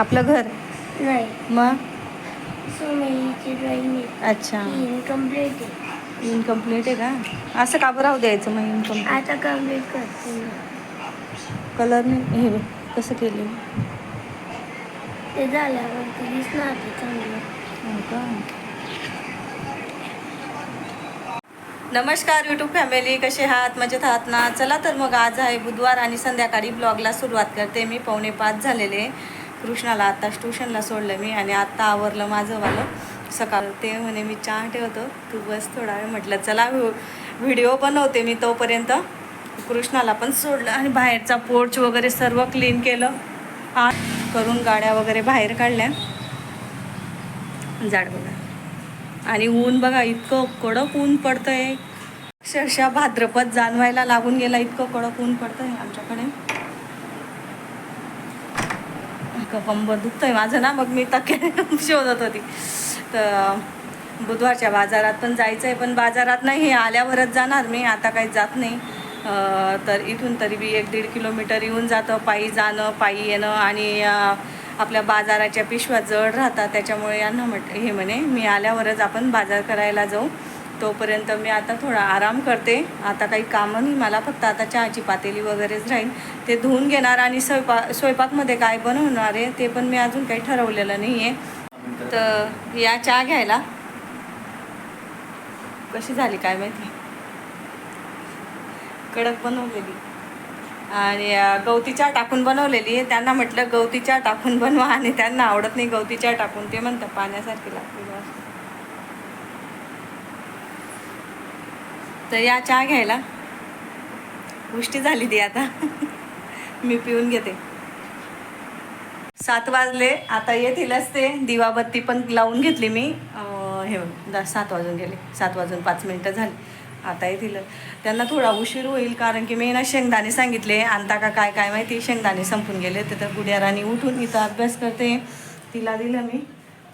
आपलं घर? नाही मग? ड्रॉइंग अच्छा. इनकम्प्लीट आहे. इनकम्प्लीट आहे का? असं का बरं राहू द्यायचं मग इनकम्प्लीट आता कंप्लीट करते मी. कलर नाही हे बघ, कसं केलं ते झाल्यावर ते दिसणार ते चांगलं. हो नमस्कार यूट्यूब फॅमिली कसे आहात? मजेत आहात ना? चला तर मग आज आहे बुधवार आणि संध्याकाळी ब्लॉगला सुरुवात करते. मी पावणे पाच झालेले. कृष्णाला आत्ताच ट्युशनला सोडलं मी आणि आत्ता आवरलं माझं वालं सकाळ. ते म्हणे मी चहा ठेवतो तू बस थोडा वेळ. म्हटलं चला व्हिडिओ बनवते मी तोपर्यंत. कृष्णाला पण सोडलं आणि बाहेरचा पोर्च वगैरे सर्व क्लीन केलं. आ करून गाड्या वगैरे बाहेर काढल्या. जाड बघा. आणि ऊन बघा इतकं कडक ऊन पडतंय. अक्षरशः भाद्रपद जाणवायला लागून गेला इतकं कडक ऊन पडतंय आमच्याकडे. इतकं कंबर आहे माझं ना मग मी तके शोधत होती. तर बुधवारच्या बाजारात पण जायचं आहे पण बाजारात नाही हे आल्यावरच जाणार. मी आता काही जात नाही. तर इथून तरी बी एक दीड किलोमीटर येऊन जातं. पायी जाणं पायी येणं आणि आपल्या बाजाराच्या पिशव्या जड राहतात. त्याच्यामुळे यांना म्हट हे म्हणे मी आल्यावरच आपण बाजार करायला जाऊ. तोपर्यंत मी आता थोडा आराम करते. आता काही कामं नाही मला फक्त आता चहाची पातेली वगैरेच राहील ते धुवून घेणार आणि स्वयंपाक स्वयंपाकमध्ये काय बनवणार आहे ते पण मी अजून काही ठरवलेलं नाही आहे तर या चहा घ्यायला. कशी झाली काय माहिती? कडक बनवलेली. आणि गवती चहा टाकून बनवलेली आहे. त्यांना म्हटलं गवती चहा टाकून बनवा आणि त्यांना आवडत नाही गवती चहा टाकून. ते म्हणतात पाण्यासारखी लागते बुवा असं. तर या चहा घ्यायला. गोष्टी झाली ती आता. मी पिऊन घेते. सात वाजले आता येतीलच ते दिवाबत्ती पण लावून घेतली मी. हे दा- सात वाजून गेले. सात वाजून पाच मिनटं झाली. आता येतील. त्यांना थोडा उशीर होईल कारण की मी ना शेंगदाणे सांगितले. आणता का काय काय माहिती? शेंगदाणे संपून गेले. ते तर गुड्यारानी उठून इथं अभ्यास करते. तिला दिलं मी.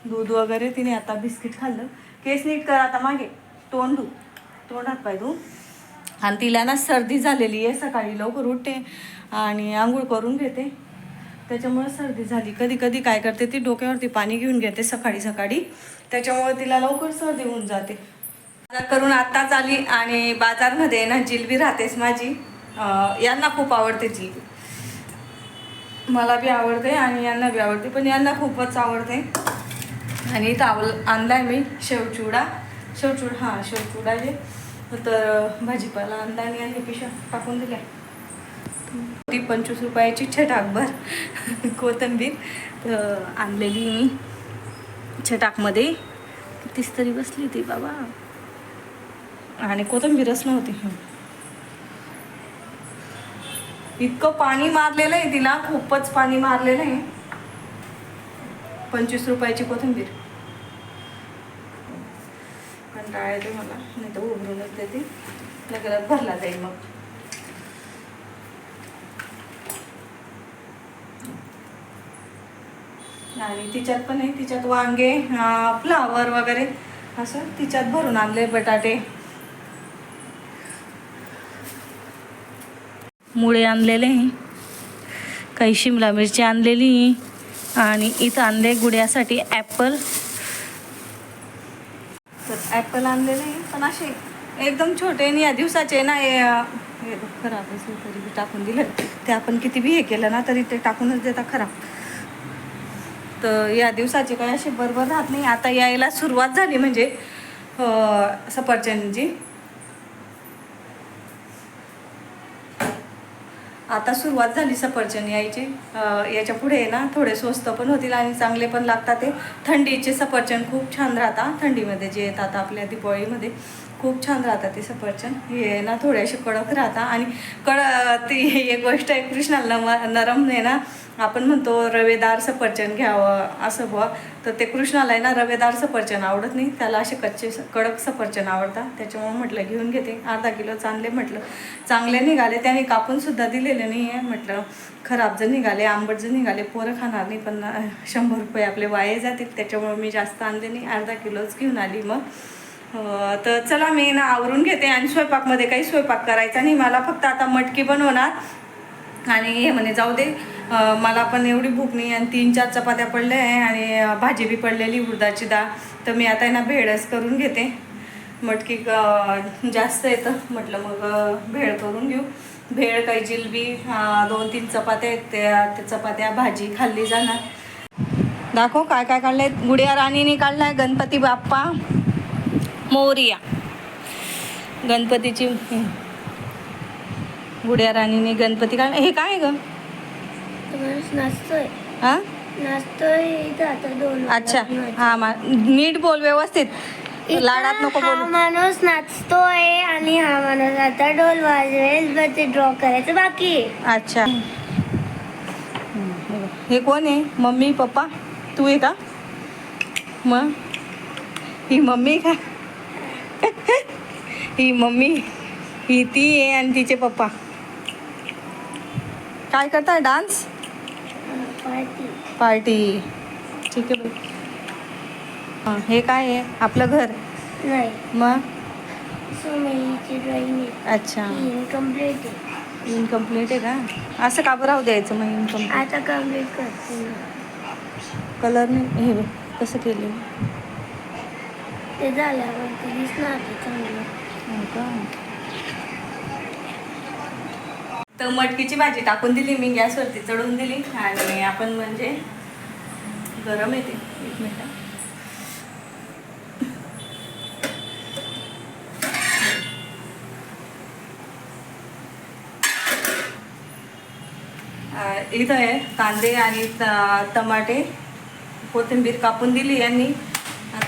दूध वगैरे तिने आता बिस्किट खाल्लं. केस नीट कर आता मागे. तोंड तोंडात पाय तू आणि तिला ना सर्दी झालेली आहे सकाळी लवकर उठते आणि आंघोळ करून घेते. त्याच्यामुळे सर्दी झाली. कधी कधी काय करते ती डोक्यावरती पाणी घेऊन घेते सकाळी सकाळी. त्याच्यामुळे तिला लवकर सर्दी होऊन जाते. बाजार करून आत्ताच आली आणि बाजारमध्ये ना जिलबी राहतेच माझी. यांना खूप आवडते जिलबी. मला बी आवडते आणि यांना बी आवडते पण यांना खूपच आवडते. आणि इथं आवल आहे मी शेवचिवडा शेवचिवडा हां शेवचिवडा जे तर भाजीपाला आणला आणि पिशा टाकून दिल्या. ती पंचवीस रुपयाची छटाकभर कोथिंबीर तर आणलेली मी छटाकमध्ये. तीच तरी बसली ती बाबा. आणि कोथिंबीरच नव्हती. इतकं पाणी मारलेलं आहे तिला खूपच पाणी मारलेलं आहे पंचवीस रुपयाची कोथिंबीर. कंटाळा येतो मला. नाही तर उघडूनच देते लगेच भरला जाईल मग. आणि तिच्यात पण आहे. तिच्यात वांगे फ्लावर वगैरे. असं तिच्यात भरून आणले बटाटे. मुळे आणलेले. काही शिमला मिरची आणलेली. आणि इथं आणले गुड्यासाठी ॲपल. ॲपल आणलेले नाही पण असे एकदम छोटे आणि या दिवसाचे ना हे हे खराब असेल तरी बी टाकून दिलं. ते आपण किती बी हे केलं ना तरी ते टाकूनच देता खराब. तर या दिवसाचे काय असे बरोबर राहत नाही. आता यायला सुरुवात झाली म्हणजे सफरचंदची. आता सुरुवात झाली सफरचंद यायची. याच्यापुढे ना थोडे स्वस्त पण होतील आणि चांगले पण लागतात ते. थंडीचे सफरचंद खूप छान राहतात थंडीमध्ये जे येतात आपल्या दिवाळीमध्ये खूप छान राहतात ते सफरचंद. हे ना थोडेसे कडक राहतात आणि कड ती एक गोष्ट आहे कृष्णाला नम नरम आहे ना आपण म्हणतो रवेदार सफरचंद घ्यावं असं बुवा. तर ते कृष्णाला आहे ना रवेदार सफरचंद आवडत नाही. त्याला असे कच्चे स- कडक सफरचंद आवडतात. त्याच्यामुळे म्हटलं घेऊन घेते. अर्धा किलो चांगले म्हटलं. चांगले निघाले. त्याने कापूनसुद्धा दिलेले नाही आहे म्हटलं. खराब जर निघाले आंबट जर निघाले पोरं खाणार नाही. पण शंभर रुपये आपले वाये जातील. त्याच्यामुळे मी जास्त आणले नाही. अर्धा किलोच घेऊन आली मग. तर चला मी ना आवरून घेते. आणि स्वयंपाकमध्ये काही स्वयंपाक करायचा नाही. मला फक्त आता मटकी बनवणार. आणि हे म्हणे जाऊ दे. मला पण एवढी भूक नाही आणि तीन चार चपात्या पडल्या आहे आणि भाजी बी पडलेली उडदाची डाळ. तर मी आता आहे ना भेळच करून घेते. मटकी जास्त येतं म्हटलं मग भेळ करून घेऊ. भेळ काही जिलबी दोन तीन चपात्या आहेत. त्या त्या चपात्या भाजी खाल्ली जाणार. दाखव काय काय काढलंय गुडिया राणीने काढलाय गणपती बाप्पा. मोरिया. गणपतीची गुडिया राणीने गणपती काढला हे काय ग? नाचतोय. हा नाचतोय अच्छा. हा मा नीट बोल व्यवस्थित. लाडात नको हा बोलू माणूस नाचतोय आणि हा माणूस आता ढोल वाजवेल ते ड्रॉ करायचं बाकी अच्छा. हे कोण आहे? Mummy papa? तू आहे का? मग ही मम्मी का? ही मम्मी ही ती आहे आणि तिचे पप्पा. काय करताय? डान्स? पार्टी. पार्टी. ठीक आहे हां हे काय आहे? आपलं घर? नाही. मग? अच्छा. इनकम्प्लीट आहे. इनकम्प्लीट आहे का? असं का बरं राहू द्यायचं मग इनकम्प्लीट आता कंप्लीट करते नाही. हे कसं केलं ते झाल्यावर दिसणार चांगलं. हो का? तर मटकीची भाजी टाकून दिली मी गॅसवरती चढवून दिली आणि आपण म्हणजे गरम येते एक मिनिट. इथं आहे कांदे आणि टमाटे कोथिंबीर कापून दिली यांनी.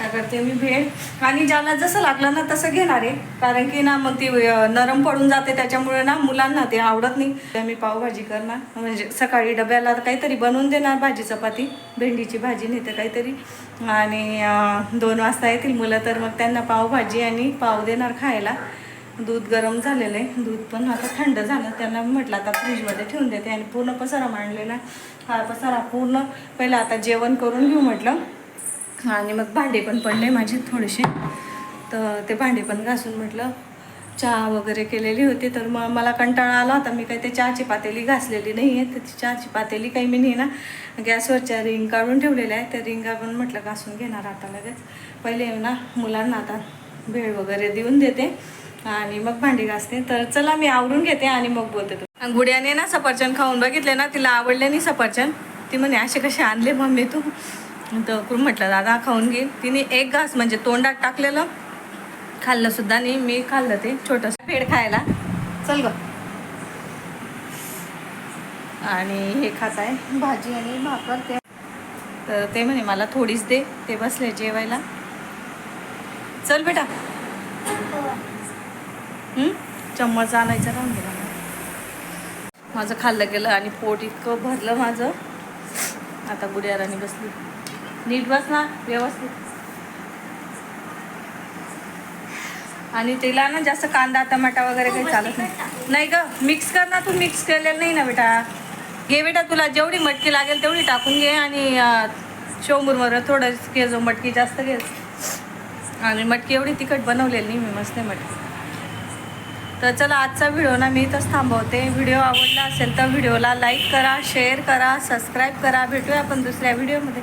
करते मी भेळ. आणि ज्याला जसं लागलं ना तसं घेणार आहे. कारण की ना मग ती नरम पडून जाते. त्याच्यामुळे ना मुलांना ते आवडत नाही. तर मी पावभाजी करणार. म्हणजे सकाळी डब्याला काहीतरी बनवून देणार. भाजी चपाती भेंडीची भाजी नाही तर काहीतरी. आणि दोन वाजता येतील मुलं तर मग त्यांना पावभाजी आणि पाव देणार खायला. दूध गरम झालेलं आहे. दूध पण आता थंड झालं. त्यांना म्हटलं आता फ्रीजमध्ये ठेवून देते. आणि पूर्ण पसारा मांडलेला. हा पसारा पूर्ण. पहिला आता जेवण करून घेऊ म्हटलं. आणि मग भांडे पण पडले माझे थोडेसे. तर ते भांडे पण घासून म्हटलं चहा वगैरे केलेली होती तर मग मला कंटाळा आला होता. मी काही ते चहाची पातेली घासलेली नाही आहे तर ती चहाची पातेली काही मी नाही ना गॅसवरच्या रिंग काढून ठेवलेल्या आहे त्या रिंगा पण म्हटलं घासून घेणार आता लगेच. पहिले ना मुलांना आता भेळ वगैरे देऊन देते आणि मग भांडी घासते. तर चला मी आवरून घेते आणि मग बोलते तू गुड्याने ना सफरचंद खाऊन बघितले ना तिला आवडले नाही सफरचंद. ती म्हणे असे कसे आणले मम्मी तू? तर करून म्हटलं दादा खाऊन घे. तिने एक घास म्हणजे तोंडात टाकलेलं खाल्लं सुद्धा नाही मी खाल्लं ते छोटंसं पेड खायला. चल ग. आणि हे खात आहे भाजी आणि भाकर ते. तर ते म्हणे मला थोडीच दे. ते बसले जेवायला. चल बेटा. चम्मच आणायचा राहून गेला माझं खाल्लं गेलं आणि पोट इतकं भरलं माझं. आता गुड्याराने बसली. नीट बस ना व्यवस्थित. आणि तिला ना जास्त कांदा टमाटा वगैरे काही चालत नाही. नाही ग मिक्स कर ना तू मिक्स केलेलं नाही ना बेटा. घे बेटा तुला जेवढी मटकी लागेल तेवढी टाकून घे आणि शोमुरमर थोडं घे जो मटकी जास्त घे. आणि मटकी एवढी तिखट बनवलेली नाही मी मस्त मटकी. तर चला आजचा व्हिडिओ ना मी इथंच थांबवते. व्हिडिओ आवडला असेल तर व्हिडिओला लाईक करा शेअर करा सबस्क्राईब करा. भेटूया आपण दुसऱ्या व्हिडिओमध्ये.